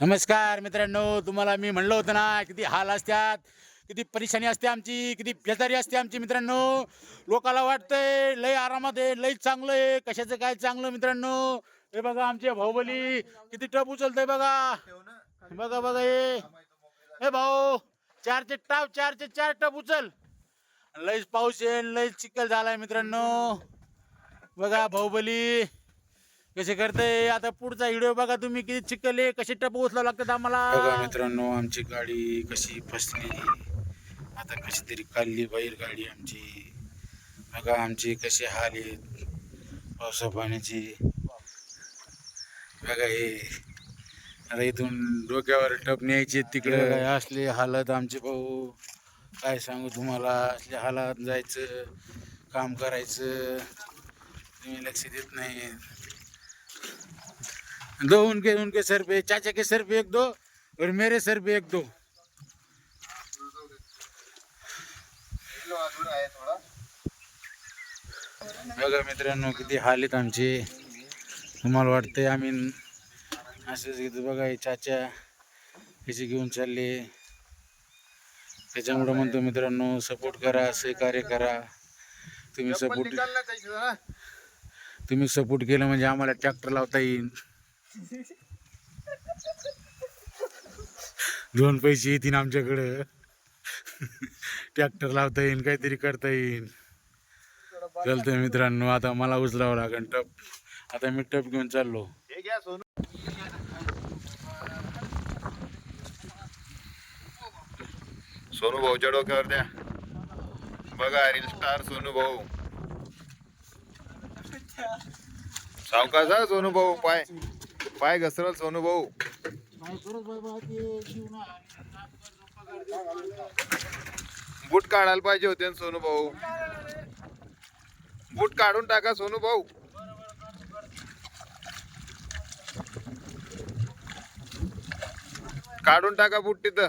नमस्कार मित्रांनो तुम्हाला मी म्हणलं होतं ना किती हाल असतात किती परेशानी असते आमची किती बेजारी असते आमची मित्रांनो. लोकाला वाटतंय लय आरामात आहे लय चांगलं आहे कशाचं काय चांगलं मित्रांनो. हे बघा आमचे भाऊबली किती टप उचलतंय बघा. बघा बघा हे. हे भाऊ चारचे टाप चारचे चार टप उचल. लयच पाऊस आहे लयच चिखल झालाय मित्रांनो. बघा भाऊबली. कसे करते? आता पुढचा व्हिडिओ बघा तुम्ही किती चिकले कसे टप उचलावं लागतात आम्हाला? बघा मित्रांनो आमची गाडी कशी फसली आता कशी तरी काढली बाहेर गाडी आमची. बघा आमची कसे हाल आहेत पावसा पाण्याची. बघा हे. आता इथून डोक्यावर टप न्यायचे तिकडे. काय असले हालत आमचे भाऊ? काय सांगू तुम्हाला? असले हालात जायचं काम करायचं. तुम्ही लक्ष देत नाही. दो उनके उनके सर पे चाचा के सर पे एक दो और मेरे सर पे एक दो। बघा मित्रांनो किती हाल आहेत आमचे. तुम्हाला वाटतंय आम्ही असंच घेतो बघा हे चाचा कसे घेऊन चालले. त्याच्यामुळं म्हणतो मित्रांनो सपोर्ट करा सहकार्य करा. तुम्ही सपोर्ट तुम्ही सपोर्ट केलं म्हणजे आम्हाला ट्रॅक्टर लावता येईल. दोन पैसे येतील आमच्याकडं. ट्रॅक्टर लावता येईल काहीतरी करता येईल चलतंय मित्रांनो आता मला उचलावं लागेल टप. आता मी टप घेऊन चाललो. सोनू भाऊच्या डोक्यावर द्या. बघा रील स्टार सोनू भाऊ. सावकाश सोनू भाऊ पाय. पाय घसरल सोनू भाऊ. बूट काढायला पाहिजे होते सोनू भाऊ. बूट काढून टाका सोनू भाऊ. काढून टाका बूट तिथं.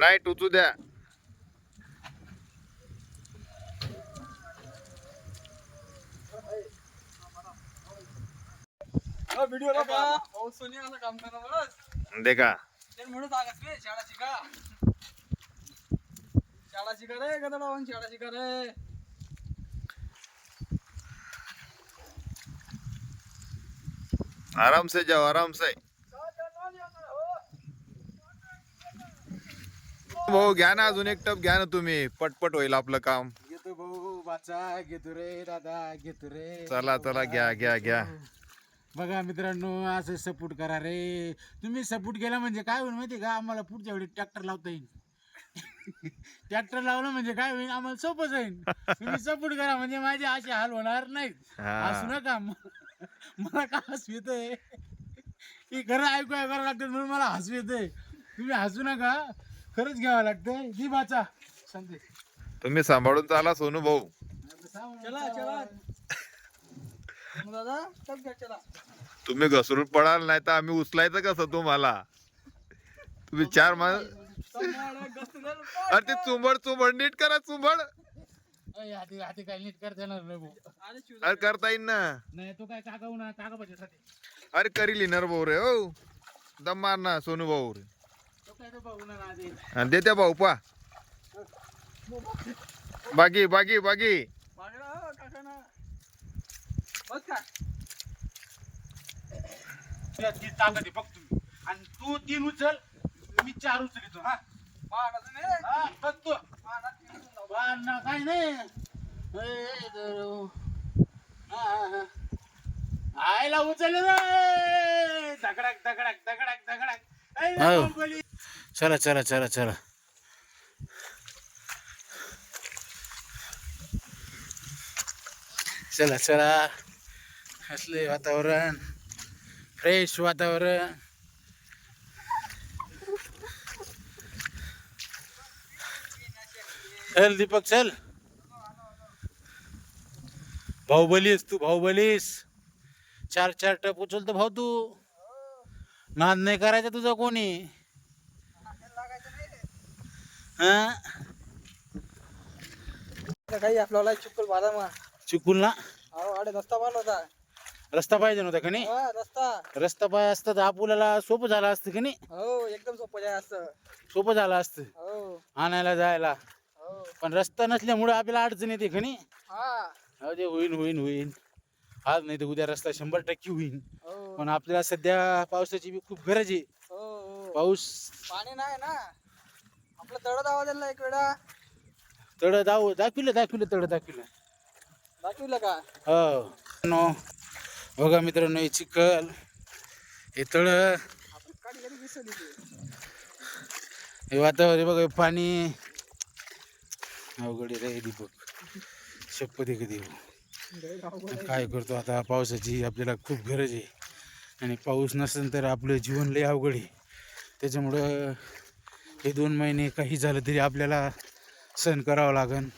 नाही टुचू द्या. व्हिडिओ काम करा देखा. ते म्हणून सांगत बे शाळा शिका. शाळा शिका रे गदा लावून शाळा शिका रे. आराम से जाओ आराम से भाऊ घ्या ना अजून एक टप घ्या ना तुम्ही. पटपट होईल आपलं काम. घेतो भाऊ बाचा घेतो रे दादा घेतो रे. चला चला घ्या घ्या घ्या. बघा मित्रांनो असं सपोर्ट करा रे. तुम्ही सपोर्ट केला म्हणजे काय होईल माहिती का? आम्हाला पुढच्या वेळी ट्रॅक्टर लावता येईल. ट्रॅक्टर लावलं म्हणजे काय होईल? आम्हाला सोपं जाईल. तुम्ही सपोर्ट करा म्हणजे माझे असे हाल होणार नाहीत. असू नका. मला का हसू येतंय? की खरं ऐकू करावं लागतं म्हणून मला हसू येतंय. तुम्ही हसू नका. खरंच घ्यावं लागतंय. दी बाचा. संदेश तुम्ही सांभाळून चाला सोनू भाऊ. चला चला मग दादा टप घ्या चला तुम्ही घसरून पडाल नाही तर आम्ही उचलायचं कसं तुम्हाला? तुम्ही चार माण सांभाळा, गस्त झालं. अरे ते चुंबड चुंबड नीट करा चुंबड. हाती नीट करता येणार नाही भाऊ. अरे करता येईल ना. नाही तो काय काका ना काका पाहिजे अरे करी लिनर भाऊ रे हो. दम मार ना सोनू भाऊ रे. तो काय तो भाऊ देत्या पा बागी बागी बागी. बस. का तुला ती ताकद आहे बघ तुम्ही. आणि तू तीन उचल मी चार उचलितो हा? मानाचं नाही. हा बघ तू. मानात तीन जाऊ. बाण काय नाही ए, देव. हा, हा, हा. आयला उचल रे. धकडक धकडक धकडक धकडक ऐ, बाहुबली. चला चला चला चला. चला चला. असले वातावरण? फ्रेश वातावरण. चल दीपक चल. बाहुबलीस तू बाहुबलीस चार चार टप उचलतो भाऊ तू. नाद नाही करायचा तुझा कोणी. हा? काही आपल्याला चुकल बादामा. चिकूल ना? अडे रस्ता बनला होता. रस्ता पाहिजे नव्हता का नाही? हा रस्ता. रस्ता पाहिजे असता तर आपल्याला सोपं झालं असतं का नाही? हो एकदम सोपं जाय असतं. सोपं झालं असतं. हो. आणायला जायला. हो. पण रस्ता नसल्यामुळे आपल्याला अडचण येते का नाही? हा. अहो ते होईन होईन होईन. आज नाही तर उद्या रस्ता शंभर टक्के होईन. हो. पण आपल्याला सध्या पावसाची बी खूप गरज आहे. हो हो. पाऊस पाणी नाही ना. आपलं तळत आवाज दिला एक वेळा. तळ दाव दाखविलं दाखविलं तळ दाखविलं. दाखविलं का? हो. नो बघा मित्रांनो हे चिखल हे तळ. हे वातावरण बघा पाणी. अवघड आहे रे दीपक. शपथ कधी काय करतो आता पावसाची आपल्याला खूप गरज आहे. आणि पाऊस नसेल तर आपलं जीवन लय अवघड आहे. त्याच्यामुळं हे दोन महिने काही झालं तरी आपल्याला सहन करावं लागेल